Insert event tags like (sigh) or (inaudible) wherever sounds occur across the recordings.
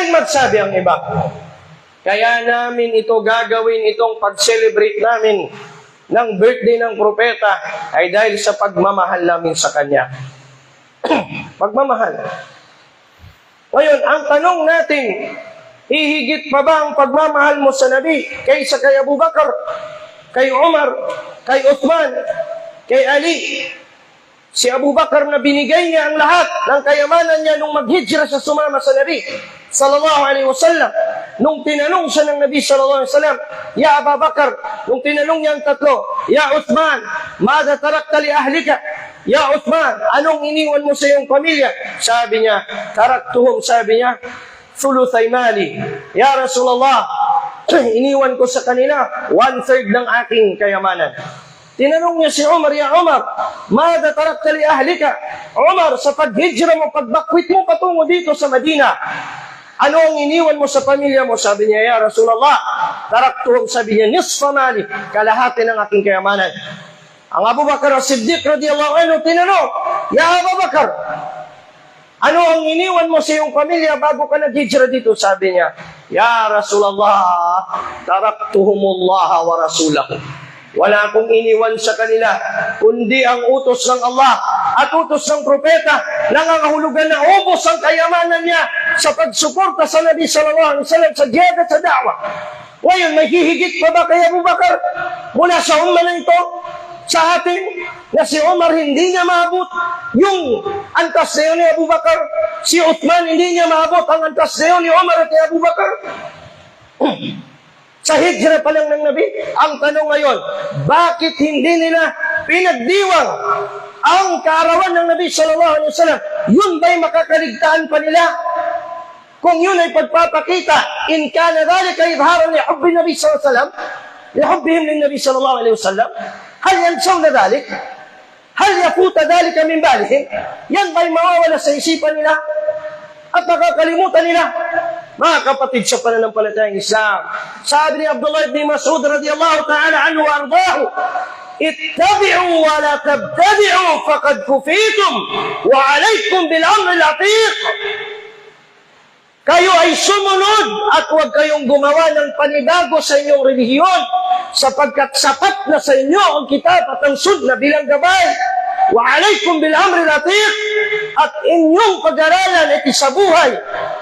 maaaring magsabi ang iba. Kaya namin ito gagawin itong pag-celebrate namin ng birthday ng propeta ay dahil sa pagmamahal namin sa kanya. (clears throat) pagmamahal. Ngayon, ang tanong natin, hihigit pa ba ang pagmamahal mo sa Nabi kaysa kay Abu Bakar, kay Umar, kay Uthman, kay Ali? Si Abu Bakar na binigay niya ang lahat ng kayamanan niya nung maghijra siya sumama sa Nabi sallallahu alaihi wasallam. Nung tinanong siya ng Nabi sallallahu alaihi wasallam, Ya Abu Bakar, nung tinanong niya ang tatlo, Ya Uthman, mada tarakta li ahlika? Ya Uthman, anong iniwan mo sa iyong pamilya? Sabi niya, taraktuhum, sabi niya, thuluthay mali. Ya Rasulullah, (clears throat) iniwan ko sa kanila one-third ng aking kayamanan. Tinanong niya si Umar, Ya Umar, Mada tarakta li ahlika? Umar, sa paghijra mo, pagbakwit mo patungo dito sa Madina, ano ang iniwan mo sa pamilya mo? Sabi niya, Ya Rasulullah, taraktuhum, sabi niya, nisfa mali, kalahati ng aking kayamanan. Ang Abu Bakar as-Siddiq radiyallahu anhu, tinanong, Ya Abu Bakar, ano ang iniwan mo sa iyong pamilya bago ka nag-hijra dito? Sabi niya, Ya Rasulullah, taraktuhumullah wa rasulahu. Wala akong iniwan sa kanila, kundi ang utos ng Allah at utos ng propeta nangangahulugan na ubos ang kayamanan niya sa pagsuporta sa Nabi Sallallahu Alaihi Wasallam sa jihad at sa da'wah. Ngayon, may hihigit pa ba kay Abu Bakar mula sa umma na ito? Sa atin, na si Umar hindi niya maabot yung antas na yun ni Abu Bakar. Si Uthman hindi niya maabot ang antas na yun ni Umar at ni Abu Bakar. (clears throat) Sa hijra pa lang ng Nabi, ang tanong ngayon, bakit hindi nila pinagdiwang ang kaarawan ng Nabi Sallallahu Alaihi Wasallam? Yun ba'y makakaligtaan pa nila? Kung yun ay pagpapakita, in kana dhalika idharan li hubbi Nabi Sallallahu Alaihi Wasallam, li hubbihim Nabi Sallallahu Alaihi Wasallam, hal yansawna dhalik? Hal yafuta dhalika min balihim? Yan ba'y mawawala sa isipan nila? At makakalimutan nila? Mga kapatid sa pananampalatayang Islam, sabi ni Abdullah ibn Mas'ud radiyallahu ta'ala anhu wa ardahu, اتبعوا ولا تبتدعوا فقد كفيتم وعليكم بالامر العتيق kayo ay sumunod at huwag kayong gumawa ng panibago sa inyong relihiyon sapagkat sapat na sa inyo ang kitab at ang sunna bilang gabay. Wa alaikum bil amri latiq at inyong pag-aralan at isabuhay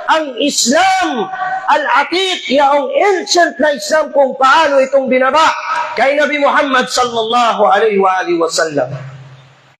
ang Islam al-atiq, yaong ancient na Islam kung paano itong binaba kay Nabi Muhammad sallallahu alaihi wa alihi wasallam.